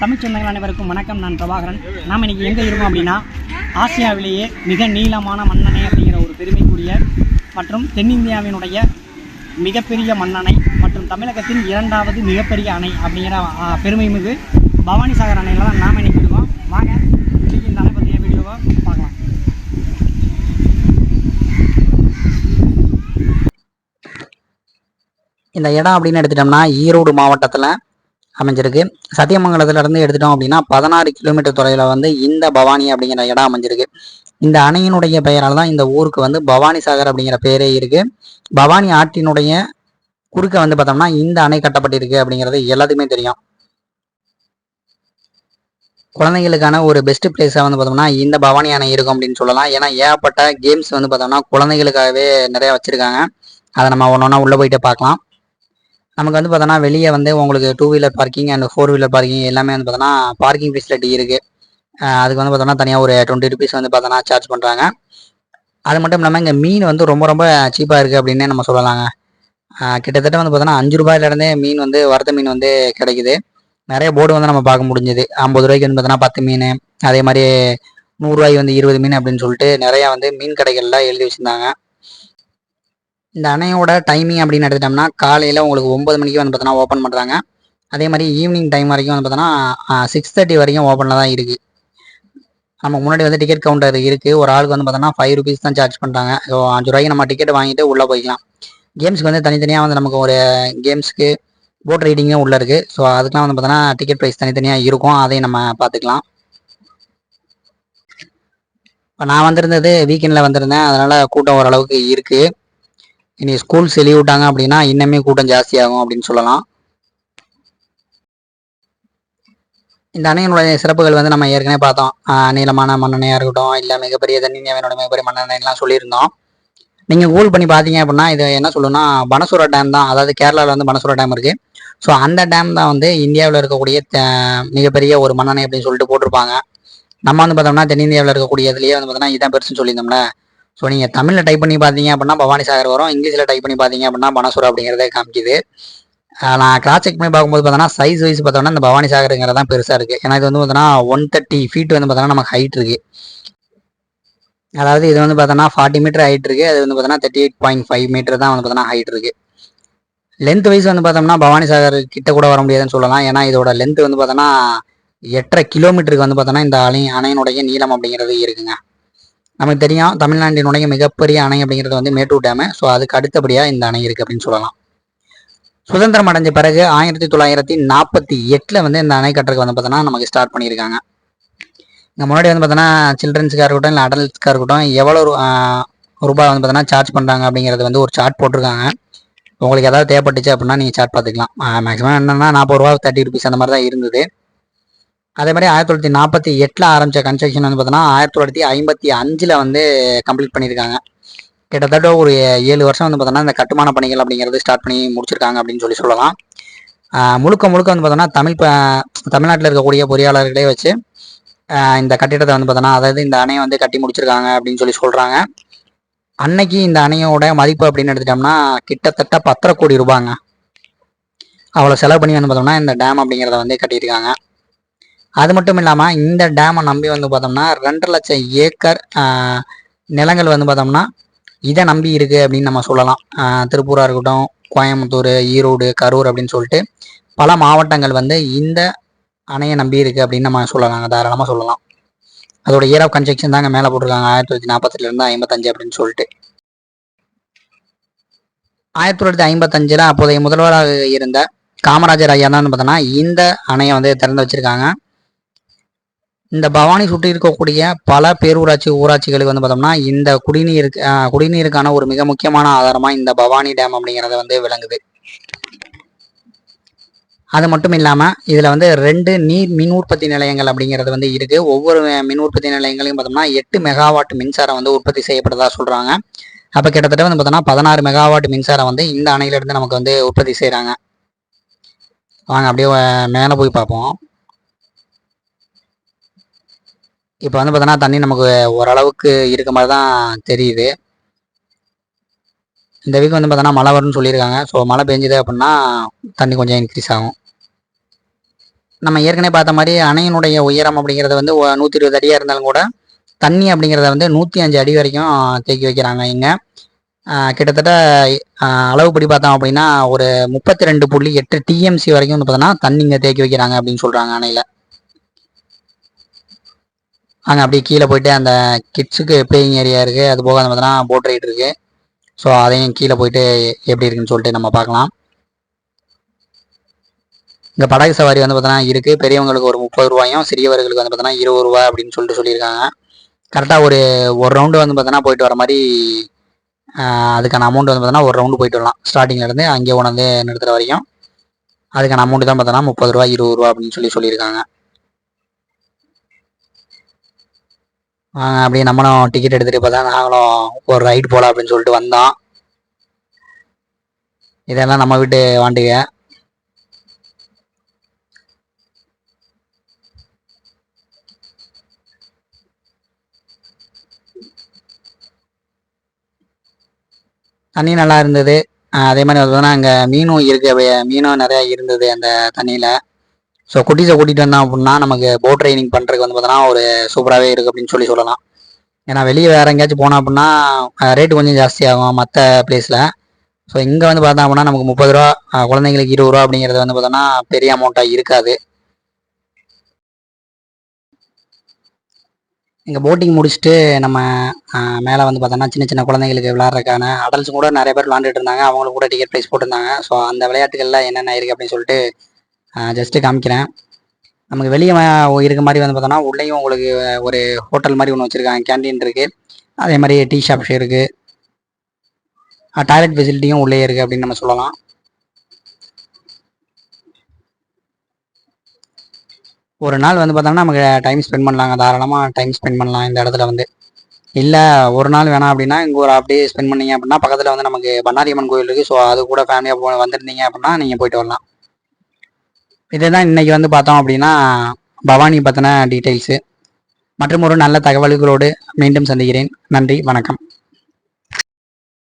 தமிழ் சொந்தங்கள் அனைவருக்கும் வணக்கம். நான் பிரபாகரன். நாம் இன்னைக்கு எங்கே இருக்கோம் அப்படின்னா ஆசியாவிலேயே மிக நீளமான மன்னனை அப்படிங்கிற ஒரு பெருமைக்குரிய மற்றும் தென்னிந்தியாவினுடைய மிகப்பெரிய மண்ணணை மற்றும் தமிழகத்தின் இரண்டாவது மிகப்பெரிய அணை அப்படிங்கிற பெருமை மிகு பவானி சாகர் அணையில் தான் நாம் இன்னைக்கு இருக்கோம். வாங்க இன்னைக்கு இந்த அணை பற்றிய வீடியோவை பார்க்கலாம். இந்த இடம் அப்படின்னு எடுத்துட்டோம்னா ஈரோடு மாவட்டத்தில் அமைஞ்சிருக்கு. சத்தியமங்கலத்திலிருந்து எடுத்துட்டோம் அப்படின்னா பதினாறு கிலோமீட்டர் தொலைவில் வந்து இந்த பவானி அப்படிங்கிற இடம் அமைஞ்சிருக்கு. இந்த அணையினுடைய பெயரால் தான் இந்த ஊருக்கு வந்து பவானி சாகர் அப்படிங்கிற பேரே இருக்கு. பவானி ஆற்றினுடைய குறுக்க வந்து பார்த்தோம்னா இந்த அணை கட்டப்பட்டிருக்கு அப்படிங்கிறது எல்லாத்துக்குமே தெரியும். குழந்தைகளுக்கான ஒரு பெஸ்ட் பிளேஸாக வந்து பார்த்தோம்னா இந்த பவானி அணை இருக்கும் அப்படின்னு சொல்லலாம். ஏன்னா ஏகப்பட்ட கேம்ஸ் வந்து பார்த்தோம்னா குழந்தைகளுக்காகவே நிறையா வச்சிருக்காங்க. அதை நம்ம ஒன்று ஒன்றா உள்ளே போயிட்டு பார்க்கலாம். நமக்கு வந்து பார்த்தோன்னா வெளியே வந்து உங்களுக்கு two wheeler parking and four wheeler parking எல்லாமே வந்து பார்த்தோன்னா பார்க்கிங் ஃபெசிலிட்டி இருக்குது அதுக்கு வந்து பார்த்தோன்னா தனியாக ஒரு டுவெண்ட்டி ருபீஸ் வந்து பார்த்தோன்னா சார்ஜ் பண்ணுறாங்க அது மட்டும் இல்லாமல் இங்கே மீன் வந்து ரொம்ப ரொம்ப சீப்பாக இருக்குது அப்படின்னே நம்ம சொல்லலாங்க. கிட்டத்தட்ட வந்து பார்த்தோன்னா அஞ்சு ரூபாயிலேருந்தே மீன் வந்து வறுத்த மீன் வந்து கிடைக்குது. நிறைய போர்டு வந்து நம்ம பார்க்க முடிஞ்சுது. ஐம்பது ரூபாய்க்கு வந்து பார்த்தோன்னா பத்து மீன். அதே மாதிரி நூறுரூவாய்க்கு வந்து இருபது மீன் அப்படின்னு சொல்லிட்டு நிறையா வந்து மீன் கடைகள்லாம் எழுதி வச்சுருந்தாங்க. இந்த அணையோட டைமிங் அப்படின்னு எடுத்துட்டோம்னா காலையில் உங்களுக்கு ஒம்பது மணிக்கு வந்து பார்த்தோன்னா ஓப்பன் பண்ணுறாங்க அதே மாதிரி ஈவினிங் டைம் வரைக்கும் வந்து பார்த்தோன்னா சிக்ஸ் தேர்ட்டி வரைக்கும் ஓப்பனில் தான் இருக்குது நமக்கு முன்னாடி வந்து டிக்கெட் கவுண்டர் இருக்குது ஒரு ஆளுக்கு வந்து பார்த்தோன்னா ஃபைவ் ருபீஸ் தான் சார்ஜ் பண்ணுறாங்க ஸோ அஞ்சு ரூபாய்க்கு நம்ம டிக்கெட் வாங்கிட்டு உள்ளே போய்க்கலாம். கேம்ஸ்க்கு வந்து தனித்தனியாக வந்து நமக்கு ஒரு கேம்ஸ்க்கு போட் ரைடிங்கும் உள்ளே இருக்குது ஸோ அதுக்கெலாம் வந்து பார்த்தோன்னா டிக்கெட் ப்ரைஸ் தனித்தனியாக இருக்கும். அதையும் நம்ம பார்த்துக்கலாம் இப்போ நான் வந்திருந்தது வீக்கெண்டில் வந்திருந்தேன். அதனால் கூட்டம் ஓரளவுக்கு இருக்குது இனி ஸ்கூல் செலி விட்டாங்க அப்படின்னா இன்னுமே கூட்டம் ஜாஸ்தியாகும் அப்படின்னு சொல்லலாம். இந்த அணையினுடைய சிறப்புகள் வந்து நம்ம ஏற்கனவே பார்த்தோம். ஆஹ் நீளமான மண்ணெண்ணையாக இருக்கட்டும் இல்லை மிகப்பெரிய தென்னிந்தியாவினோட மிகப்பெரிய மண்ணெண்ணெய்லாம் சொல்லியிருந்தோம். நீங்கள் கூகுள் பண்ணி பார்த்தீங்க அப்படின்னா இது என்ன சொல்லணும்னா பனசூரா டேம் தான். அதாவது கேரளாவில் வந்து பனசூரா டேம் இருக்குது ஸோ அந்த டேம் தான் வந்து இந்தியாவில் இருக்கக்கூடிய மிகப்பெரிய ஒரு மண்ணெண்ணெய் அப்படின்னு சொல்லிட்டு போட்டிருப்பாங்க. நம்ம வந்து பார்த்தோம்னா தென்னிந்தியாவில் இருக்கக்கூடிய இதுலேயே வந்து பார்த்தோம்னா இதான் பெருசுன்னு சொல்லியிருந்தோம்ல. ஸோ நீங்கள் தமிழில் டைப் பண்ணி பார்த்தீங்க அப்படின்னா பவானி சாகர் வரும். இங்கிலீஷில் டைப் பண்ணி பார்த்தீங்க அப்படின்னா பனசூரா அப்படிங்கிறத காமிக்குது. நான் கிராஸ் செக் பண்ணி பார்க்கும்போது பார்த்தோன்னா சைஸ் வைஸ் பார்த்தோம்னா இந்த பவானி சாகருங்கிறது தான் பெருசாக இருக்குது ஏன்னா இது வந்து பார்த்தோன்னா ஒன் தேர்ட்டி ஃபீட் வந்து பார்த்தோன்னா நமக்கு ஹைட் இருக்குது அதாவது இது வந்து பார்த்தோன்னா ஃபார்ட்டி மீட்டர் ஹைட் இருக்குது அது வந்து பார்த்தோன்னா thirty eight point five meter தான் வந்து பார்த்தோன்னா ஹைட் இருக்குது லென்த் வைஸ் வந்து பார்த்தோம்னா பவானி சாகர் கிட்ட கூட வர முடியாதுன்னு சொல்லலாம். ஏன்னா இதோட லென்த் வந்து பார்த்தோன்னா எட்டரை கிலோமீட்டருக்கு வந்து பார்த்தோன்னா இந்த அணை அணையினுடைய நீளம் அப்படிங்கிறது இருக்குங்க. நமக்கு தெரியும் தமிழ்நாட்டினுடைய மிகப்பெரிய அணை அப்படிங்கிறது வந்து மேட்டூர் டேமு. ஸோ அதுக்கு அடுத்தபடியாக இந்த அணை இருக்குது அப்படின்னு சொல்லலாம். சுதந்திரம் அடைஞ்ச பிறகு ஆயிரத்தி தொள்ளாயிரத்தி நாற்பத்தி எட்டில் வந்து இந்த அணை கட்டுறதுக்கு வந்து பார்த்தோன்னா நமக்கு ஸ்டார்ட் பண்ணியிருக்காங்க. இங்கே முன்னாடி வந்து பார்த்தோன்னா சில்ட்ரன்ஸுக்காக இருக்கட்டும் இல்லை அடல்ட்ஸ்க்காக இருக்கட்டும் எவ்வளோ ரூபாய் வந்து பார்த்தோன்னா சார்ஜ் பண்ணுறாங்க அப்படிங்கிறது வந்து ஒரு சார்ட் போட்டிருக்காங்க. உங்களுக்கு ஏதாவது தேவைப்பட்டுச்சு அப்படின்னா நீங்கள் சார்ட் பார்த்துக்கலாம். மேக்ஸிமம் என்னென்னா நாற்பது ரூபா தேர்ட்டி ருபீஸ் அந்த மாதிரி தான் இருந்தது. அதே மாதிரி ஆயிரத்தி தொள்ளாயிரத்தி நாற்பத்தி எட்டில் ஆரம்பித்த கன்ஸ்ட்ரக்ஷன் வந்து பார்த்தோன்னா ஆயிரத்தி தொள்ளாயிரத்தி ஐம்பத்தி அஞ்சில் வந்து கம்ப்ளீட் பண்ணியிருக்காங்க. கிட்டத்தட்ட ஒரு ஏழு வருஷம் வந்து பார்த்தோன்னா இந்த கட்டுமான பணிகள் அப்படிங்கிறது ஸ்டார்ட் பண்ணி முடிச்சிருக்காங்க அப்படின்னு சொல்லி சொல்லலாம். முழுக்க முழுக்க வந்து பார்த்தோன்னா தமிழ் ப- தமிழ்நாட்டில் இருக்கக்கூடிய பொறியாளர்களே வச்சு இந்த கட்டிடத்தை வந்து பார்த்தோன்னா அதாவது இந்த அணையை வந்து கட்டி முடிச்சிருக்காங்க அப்படின்னு சொல்லி சொல்கிறாங்க அன்னைக்கு இந்த அணையோட மதிப்பு அப்படின்னு எடுத்துட்டோம்னா கிட்டத்தட்ட பத்தரை கோடி ரூபாங்க. அவ்வளோ செலவு பண்ணி வந்து பார்த்தோம்னா இந்த டேம் அப்படிங்கிறத வந்து கட்டியிருக்காங்க. அது மட்டும் இல்லாமல் இந்த டேமை நம்பி வந்து பார்த்தோம்னா ரெண்டரை லட்சம் ஏக்கர் நிலங்கள் வந்து பார்த்தோம்னா இதை நம்பி இருக்கு அப்படின்னு நம்ம சொல்லலாம். திருப்பூராக திருப்பூரா இருக்கட்டும் கோயம்புத்தூர் ஈரோடு கரூர் அப்படின்னு சொல்லிட்டு பல மாவட்டங்கள் வந்து இந்த அணையை நம்பி இருக்கு அப்படின்னு நம்ம சொல்லலாங்க தாராளமாக சொல்லலாம். அதோட இயர் ஆஃப் கன்ஸ்ட்ரக்ஷன் தாங்க மேலே போட்டிருக்காங்க. ஆயிரத்தி தொள்ளாயிரத்தி நாற்பத்திலிருந்து ஐம்பத்தஞ்சு அப்படின்னு சொல்லிட்டு. ஆயிரத்தி தொள்ளாயிரத்தி ஐம்பத்தஞ்சில் அப்போதைய முதல்வராக இருந்த காமராஜர் ஐயா தான் பார்த்தோன்னா இந்த அணையை வந்து திறந்து வச்சிருக்காங்க. இந்த பவானி சுற்றி இருக்கக்கூடிய பல பேரூராட்சி ஊராட்சிகளுக்கு வந்து பார்த்தோம்னா இந்த குடிநீர் குடிநீருக்கான ஒரு மிக முக்கியமான ஆதாரமாக இந்த பவானி டேம் அப்படிங்கிறது வந்து விளங்குது. அது மட்டும் இல்லாமல் இதில் வந்து ரெண்டு நீர் மின் உற்பத்தி நிலையங்கள் அப்படிங்கிறது வந்து இருக்குது ஒவ்வொரு மின் உற்பத்தி நிலையங்களையும் பார்த்தோம்னா எட்டு மெகாவாட் மின்சாரம் வந்து உற்பத்தி செய்யப்படுறதா சொல்கிறாங்க அப்போ கிட்டத்தட்ட வந்து பார்த்தோம்னா பதினாறு மெகாவாட் மின்சாரம் வந்து இந்த அணையிலிருந்து நமக்கு வந்து உற்பத்தி செய்கிறாங்க வாங்க அப்படியே மேலே போய் பார்ப்போம். இப்போ வந்து பார்த்தோன்னா தண்ணி நமக்கு ஓரளவுக்கு இருக்க மாதிரி தான் தெரியுது. இந்த வீக் வந்து பார்த்தோன்னா மழை வரும்னு சொல்லியிருக்காங்க. ஸோ மழை பெஞ்சுது அப்படின்னா தண்ணி கொஞ்சம் இன்க்ரீஸ் ஆகும். நம்ம ஏற்கனவே பார்த்த மாதிரி அணையினுடைய உயரம் அப்படிங்கிறது வந்து நூற்றி இருபது அடியாக இருந்தாலும் கூட தண்ணி அப்படிங்கிறத வந்து நூற்றி அஞ்சு அடி வரைக்கும் தேக்கி வைக்கிறாங்க இங்கே. கிட்டத்தட்ட அளவுப்படி பார்த்தோம் அப்படின்னா ஒரு முப்பத்தி ரெண்டு புள்ளி எட்டு டிஎம்சி வரைக்கும் வந்து பார்த்தோன்னா தண்ணி இங்கே தேக்கி வைக்கிறாங்க அப்படின்னு சொல்கிறாங்க அணையில். அங்கே அப்படியே கீழே போயிட்டு அந்த கிட்ஸுக்கு பிளேயிங் ஏரியா இருக்குது அது போக வந்து பார்த்தோன்னா போட் ரைட் இருக்குது ஸோ அதையும் கீழே போயிட்டு எப்படி இருக்குன்னு சொல்லிட்டு நம்ம பார்க்கலாம். இங்கே படகு சவாரி வந்து பார்த்தோன்னா இருக்குது பெரியவங்களுக்கு ஒரு முப்பது ரூபாயும் சிறியவர்களுக்கு வந்து பார்த்தோன்னா இருபது ரூபா அப்படின்னு சொல்லிட்டு சொல்லியிருக்காங்க. கரெக்டாக ஒரு ஒரு ரவுண்டு வந்து பார்த்தோன்னா போயிட்டு வர மாதிரி அதுக்கான அமௌண்ட் வந்து பார்த்தோன்னா ஒரு ரவுண்டு போயிட்டு வரலாம். ஸ்டார்டிங்லேருந்து அங்கே உணர்ந்து நிறுத்துகிற வரைக்கும் அதுக்கான அமௌண்ட் தான் பார்த்தோன்னா முப்பது ரூபா இருபது ரூபா அப்படின்னு சொல்லி சொல்லியிருக்காங்க. வாங்க அப்படியே நம்மளும் டிக்கெட் எடுத்துகிட்டு இப்போ தான் நாங்களும் ஒரு ரைடு போகலாம் அப்படின்னு சொல்லிட்டு வந்தோம். இதெல்லாம் நம்ம வீட்டு வாண்டுக தண்ணி நல்லா இருந்தது. அதே மாதிரி பார்த்தோன்னா அங்கே மீனும் இருக்கு. அப்படியே மீனும் நிறையா இருந்தது அந்த தண்ணியில். ஸோ குட்டீஸை கூட்டிகிட்டு வந்தோம் அப்படின்னா நமக்கு போட் ட்ரைனிங் பண்ணுறதுக்கு வந்து பார்த்தோன்னா ஒரு சூப்பராகவே இருக்குது அப்படின்னு சொல்லி சொல்லலாம். ஏன்னா வெளியே வேறு எங்கேயாச்சும் போனோம் அப்படின்னா ரேட்டு கொஞ்சம் ஜாஸ்தி ஆகும் மற்ற பிளேஸில் ஸோ இங்கே வந்து பார்த்தோம் அப்படின்னா நமக்கு முப்பது ரூபா குழந்தைங்களுக்கு இருபது ரூபா அப்படிங்கிறது வந்து பார்த்தோன்னா பெரிய அமௌண்ட்டாக இருக்காது. இங்கே போட்டிங் முடிச்சுட்டு நம்ம மேலே வந்து பார்த்தோன்னா சின்ன சின்ன குழந்தைங்களுக்கு விளாட்றதுக்கான அடல்ட்ஸ் கூட நிறைய பேர் விளாண்டுட்டு இருந்தாங்க. அவங்களுக்கு கூட டிக்கெட் ப்ரைஸ் போட்டிருந்தாங்க. ஸோ அந்த விளையாட்டுகளில் என்னென்ன இருக்குது அப்படின்னு சொல்லிட்டு ஜஸ்ட்டு காமிக்கிறேன். நமக்கு வெளியே இருக்க மாதிரி வந்து பார்த்தோன்னா உள்ளேயும் உங்களுக்கு ஒரு ஹோட்டல் மாதிரி ஒன்று வச்சுருக்காங்க கேண்டீன் இருக்குது அதே மாதிரி டீ ஷாப்ஸ் இருக்குது டாய்லெட் ஃபெசிலிட்டியும் உள்ளே இருக்குது அப்படின்னு நம்ம சொல்லலாம். ஒரு நாள் வந்து பார்த்தோம்னா நமக்கு டைம் ஸ்பெண்ட் பண்ணலாங்க. தாராளமாக டைம் ஸ்பெண்ட் பண்ணலாம் இந்த இடத்துல வந்து. இல்லை ஒரு நாள் வேணாம் அப்படின்னா இங்கே ஒரு அப்படியே ஸ்பெண்ட் பண்ணீங்க அப்படின்னா பக்கத்தில் வந்து நமக்கு பண்ணாரியம்மன் கோயில் இருக்குது ஸோ அது கூட ஃபேமிலியாக போ வந்திருந்தீங்க அப்படின்னா நீங்கள் போயிட்டு வரலாம். இதுதான் இன்னைக்கு வந்து பார்த்தோம் அப்படின்னா பவானி பற்றின டீட்டெயில்ஸு மற்றும் ஒரு நல்ல தகவல்களோடு மீண்டும் சந்திக்கிறேன். நன்றி வணக்கம்.